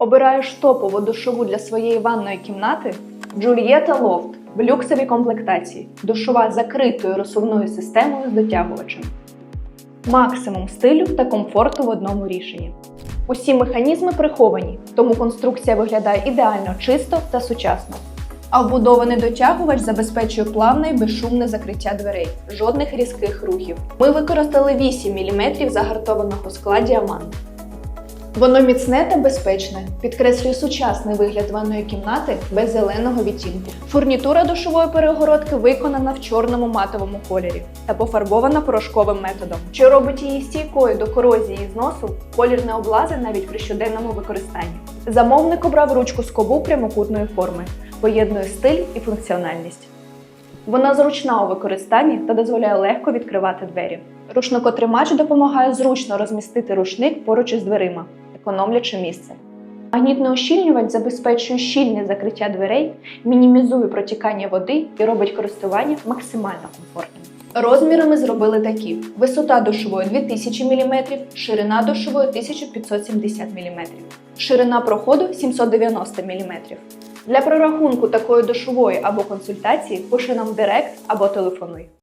Обираєш топову душову для своєї ванної кімнати Джульєта Лофт в люксовій комплектації. Душова з закритою розсувною системою з дотягувачем. Максимум стилю та комфорту в одному рішенні. Усі механізми приховані, тому конструкція виглядає ідеально чисто та сучасно. А вбудований дотягувач забезпечує плавне і безшумне закриття дверей, жодних різких рухів. Ми використали 8 мм загартованого скла діамант. Воно міцне та безпечне, підкреслює сучасний вигляд ванної кімнати без зеленого відтінку. Фурнітура душової перегородки виконана в чорному матовому кольорі та пофарбована порошковим методом, що робить її стійкою до корозії зносу, колір не облазить навіть при щоденному використанні. Замовник обрав ручку скобу прямокутної форми, поєднує стиль і функціональність. Вона зручна у використанні та дозволяє легко відкривати двері. Рушникотримач допомагає зручно розмістити рушник поруч із дверима, економлячи місце. Магнітний ущільнювач забезпечує щільне закриття дверей, мінімізує протікання води і робить користування максимально комфортним. Розміри ми зробили такі: висота душової 2000 мм, ширина душової 1570 мм, ширина проходу 790 мм. Для прорахунку такої душової або консультації пиши нам директ або телефонуй.